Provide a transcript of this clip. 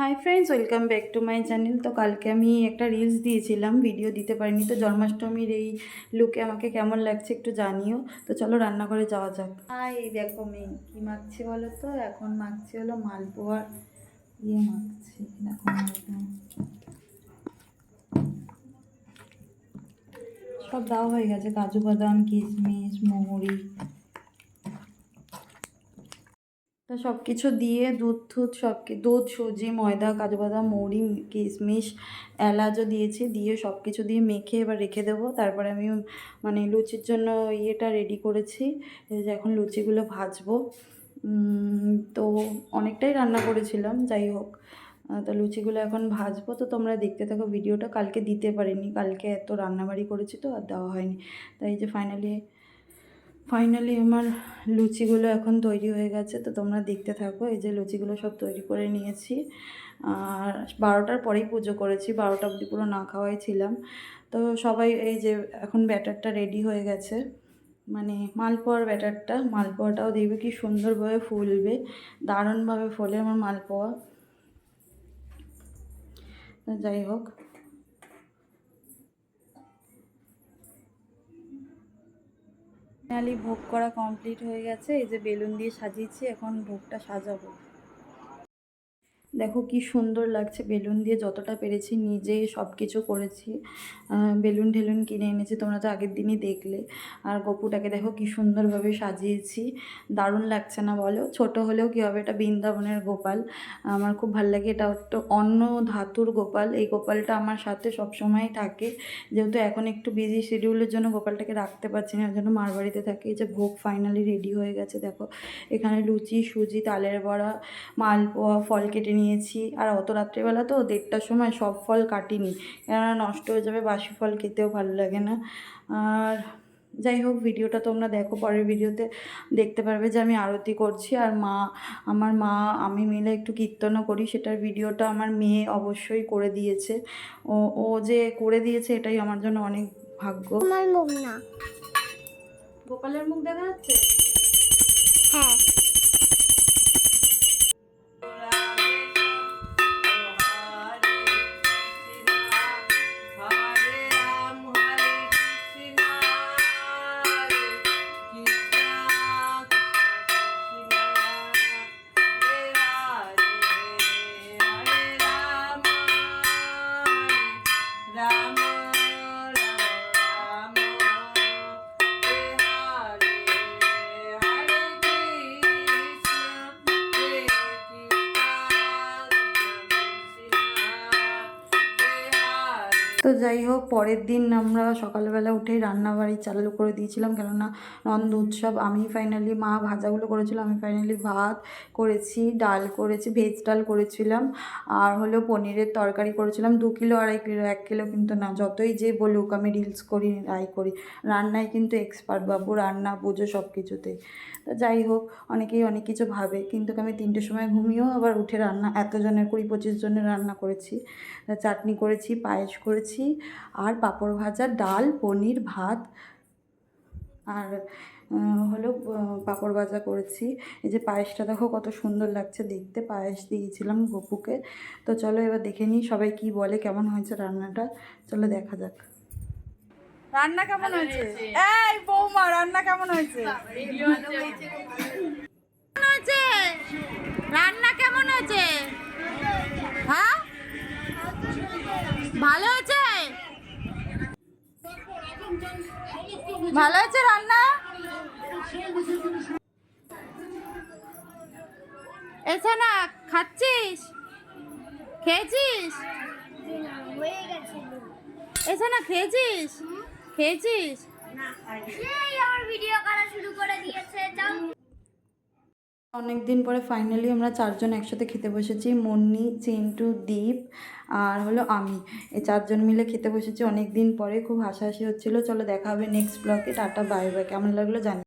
Hi friends welcome back to my channel তো কালকে আমি একটা রিলস দিয়েছিলাম ভিডিও দিতে পারিনি, তো জন্মাষ্টমীর এই লুকে আমাকে কেমন লাগছে একটু জানিও। তো চলো রান্নাঘরে যাওয়া যাক। হাই দেখো মেয়ে, কী মাখছি বলো তো? এখন মাখছি হলো মালপোয়ার ইয়ে মাখছি, দেখো সব দেওয়া হয়ে গেছে, কাজু বাদাম, কিশমিশ, মৌরি। তো সব কিছু দিয়ে দুধ থুধ সব দুধ, সুজি, ময়দা কাজু বাদাম মৌরি, কিশমিশ, এলাচও দিয়েছি, দিয়ে সব কিছু দিয়ে মেখে এবার রেখে দেবো। তারপরে আমি মানে লুচির জন্য ইয়েটা রেডি করেছি। এখন লুচিগুলো ভাজবো। তো অনেকটাই রান্না করেছিলাম, যাই হোক। তো লুচিগুলো এখন ভাজবো। তো তোমরা দেখতে থাকো ভিডিওটা। কালকে দিতে পারিনি। কালকে এত রান্নাবাড়ি করেছি তো আর দেওয়া হয়নি। তাই যে ফাইনালি ফাইনালি আমার লুচিগুলো এখন তৈরি হয়ে গেছে, তো তোমরা দেখতে থাকো, এই যে লুচিগুলো সব তৈরি করে নিয়েছি। আর বারোটার পরেই পুজো করেছি, বারোটা অবধি পুরো না খাওয়াই ছিলাম। তো সবাই এই যে এখন ব্যাটারটা রেডি হয়ে গেছে। মানে মালপোয়ার ব্যাটারটা, মালপোয়াটাও দেখবে কি সুন্দরভাবে ফুলবে, দারুণভাবে ফোলে আমার মালপোয়া। যাই হোক। ফাইনালি ভোগ করা কমপ্লিট হয়ে গেছে। এই যে বেলুন দিয়ে সাজিয়েছি এখন ভোগটা সাজাবো। দেখো কি সুন্দর লাগছে। বেলুন দিয়ে যতটা পেরেছি নিজে সব কিছু করেছি বেলুন ঠেলুন কিনে এনেছি, তোমরা তো আগের দিনই দেখলে। আর গপুটাকে দেখো কি সুন্দরভাবে সাজিয়েছি। দারুণ লাগছে না বলো? ছোট হলেও কী হবে? এটা বৃন্দাবনের গোপাল। আমার খুব ভালো লাগে। এটা একটু অন্য ধাতুর গোপাল। এই গোপালটা আমার সাথে সবসময় থাকে। যেহেতু এখন একটু বিজি শিডিউলের জন্য গোপালটাকে রাখতে পারছি না। জন্য মার বাড়িতে থাকে। এই যে ভোগ ফাইনালি রেডি হয়ে গেছে, দেখো। এখানে লুচি, সুজি, তালের বড়া, মালপোয়া, ফল কেটে নিয়েছি। আর অত রাত্রেবেলা তো দেড়টার সময় সব ফল কাটিনি। কেননা নষ্ট হয়ে যাবে বাসি ফল খেতেও ভালো লাগে না। আর যাই হোক ভিডিওটা তোমরা দেখো পরের ভিডিওতে দেখতে পারবে যে আমি আরতি করছি। আর মা আমার মা আমি মিলে একটু কীর্তনও করি। সেটার ভিডিওটা আমার মেয়ে অবশ্যই করে দিয়েছে। ও ও যে করে দিয়েছে এটাই আমার জন্য অনেক ভাগ্য। আমার মুখ না। গোপালের মুখ দেখা যাচ্ছে? হ্যাঁ। তো যাই হোক, পরের দিন আমরা সকালবেলা উঠে রান্নাবাড়ি চালু করে দিয়েছিলাম। কেননা নন্দ উৎসব, আমি ফাইনালি মা ভাজাগুলো করেছিল, আমি ফাইনালি ভাত করেছি, ডাল করেছি, ভেজ ডাল করেছিলাম, আর হলো পনিরের তরকারি করেছিলাম। দু কিলো, আড়াই কিলো, এক কিলো কিন্তু না, যতই যে বলুক, আমি রিলস করি রাই করি। রান্নায় কিন্তু এক্সপার্ট বাবু, রান্না, পুজো সব কিছুতেই তো যাই হোক, অনেকেই অনেক কিছু ভাবে, কিন্তু আমি তিনটের সময় ঘুমিয়েও আবার উঠে রান্না, এতজনের, কুড়ি পঁচিশ জনের রান্না করেছি। চাটনি করেছি, পায়েস করেছি আর পাঁপড় ভাজা ডাল পনির ভাত আর হলো পাঁপড় ভাজা করেছি। এই যে পায়েসটা দেখো কত সুন্দর লাগছে দেখতে পায়েস দিয়েছিলাম গপুকে। তো চলো এবার দেখে নিই সবাই কি বলে কেমন হয়েছে রান্নাটা। চলো দেখা যাক। রান্না কেমন হয়েছে? এই বৌমা রান্না কেমন হয়েছে হ্যাঁ ভালো হয়েছে ভালো হয়েছে রান্না? এসে না খাচ্ছিস? খেয়েছিস? এসে না খেয়েছিস? খেয়েছিস সেই আমার ভিডিও করা শুরু করে দিয়েছে যাও অনেক দিন পরে ফাইনালি আমরা চারজন একসাথে খেতে বসেছি, মন্নি, চিন্টু, দীপ আর হলো আমি। এই চারজন মিলে খেতে বসেছি অনেক দিন পরে, খুব হাসাহাসি হচ্ছিল। চলো দেখা হবে নেক্সট ব্লকে টাটা বাই বাই কেমন লাগল জানি